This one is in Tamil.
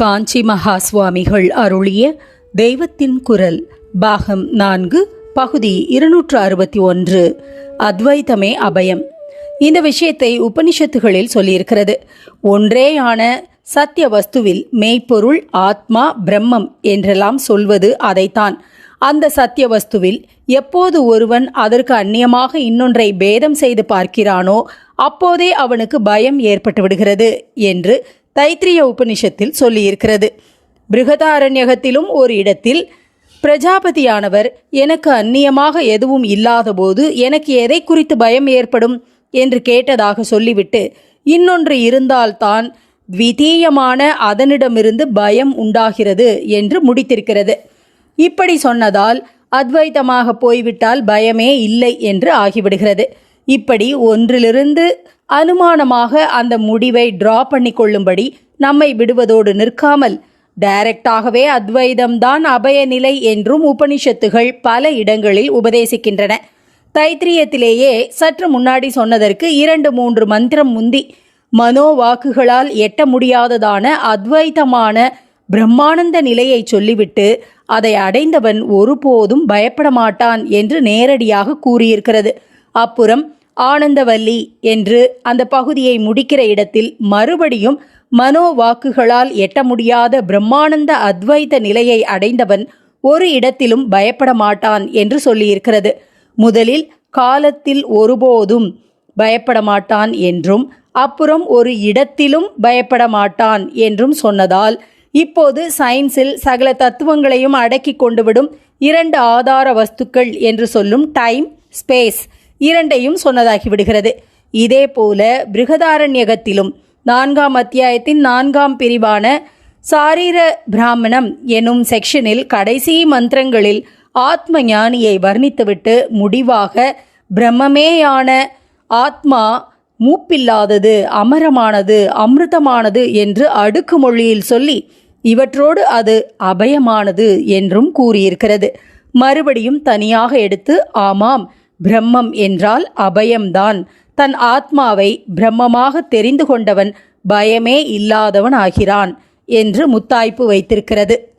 காஞ்சி மகா சுவாமிகள் அருளிய தெய்வத்தின் குரல் பாகம் நான்கு பகுதி இருநூற்று அறுபத்தி ஒன்று அத்வைதமே அபயம். இந்த விஷயத்தை உபனிஷத்துகளில் சொல்லியிருக்கிறது. ஒன்றேயான சத்திய வஸ்துவில் மெய்ப்பொருள் ஆத்மா பிரம்மம் என்றெல்லாம் சொல்வது அதைத்தான். அந்த சத்திய வஸ்துவில் எப்போது ஒருவன் அதற்கு அந்நியமாக இன்னொன்றை பேதம் செய்து பார்க்கிறானோ அப்போதே அவனுக்கு பயம் ஏற்பட்டு விடுகிறது என்று தைத்திரிய உபனிஷத்தில் சொல்லியிருக்கிறது. பிருகதாரண்யகத்திலும் ஒரு இடத்தில் பிரஜாபதியானவர் எனக்கு அந்நியமாக எதுவும் இல்லாதபோது எனக்கு எதை குறித்து பயம் ஏற்படும்? என்று கேட்டதாக சொல்லிவிட்டு இன்னொன்று இருந்தால்தான் த்விதீயமான அதனிடமிருந்து பயம் உண்டாகிறது என்று முடித்திருக்கிறது. இப்படி சொன்னதால் அத்வைத்தமாக போய்விட்டால் பயமே இல்லை என்று ஆகிவிடுகிறது. இப்படி ஒன்றிலிருந்து அனுமானமாக அந்த முடிவை டிரா பண்ணி கொள்ளும்படி நம்மை விடுவதோடு நிற்காமல் டைரக்டாகவே அத்வைதம்தான் அபய நிலை என்றும் உபனிஷத்துகள் பல இடங்களில் உபதேசிக்கின்றன. தைத்திரியத்திலேயே சற்று முன்னாடி சொன்னதற்கு இரண்டு மூன்று மந்திரம் முந்தி மனோ வாக்குகளால் எட்ட முடியாததான அத்வைதமான பிரம்மானந்த நிலையை சொல்லிவிட்டு அதை அடைந்தவன் ஒருபோதும் பயப்பட மாட்டான் என்று நேரடியாக கூறியிருக்கிறது. அப்புறம் ஆனந்தவல்லி என்று அந்த பகுதியை முடிக்கிற இடத்தில் மறுபடியும் மனோ வாக்குகளால் எட்ட முடியாத பிரம்மானந்த அத்வைத நிலையை அடைந்தவன் ஒரு இடத்திலும் பயப்பட மாட்டான் என்று சொல்லியிருக்கிறது. முதலில் காலத்தில் ஒருபோதும் பயப்பட மாட்டான் என்றும் அப்புறம் ஒரு இடத்திலும் பயப்பட மாட்டான் என்றும் சொன்னதால் இப்போது சயின்ஸில் சகல தத்துவங்களையும் அடக்கி கொண்டுவிடும் இரண்டு ஆதார வஸ்துக்கள் என்று சொல்லும் டைம் ஸ்பேஸ் இரண்டையும் சொன்னதாகிவிடுகிறது விடுகிறது. இதேபோல பிருகதாரண்யகத்திலும் நான்காம் அத்தியாயத்தின் நான்காம் பிரிவான சாரீர பிராமணம் எனும் செக்ஷனில் கடைசி மந்திரங்களில் ஆத்ம ஞானியை வர்ணித்துவிட்டு முடிவாக பிரம்மமேயான ஆத்மா மூப்பில்லாதது அமரமானது அமிர்தமானது என்று அடுக்கு மொழியில் சொல்லி இவற்றோடு அது அபயமானது என்றும் கூறியிருக்கிறது. மறுபடியும் தனியாக எடுத்து ஆமாம் பிரம்மம் என்றால் அபயம்தான். தன் ஆத்மாவை பிரம்மமாக தெரிந்து கொண்டவன் பயமே இல்லாதவன் ஆகிறான் என்று முத்தாய்ப்பு வைத்திருக்கிறது.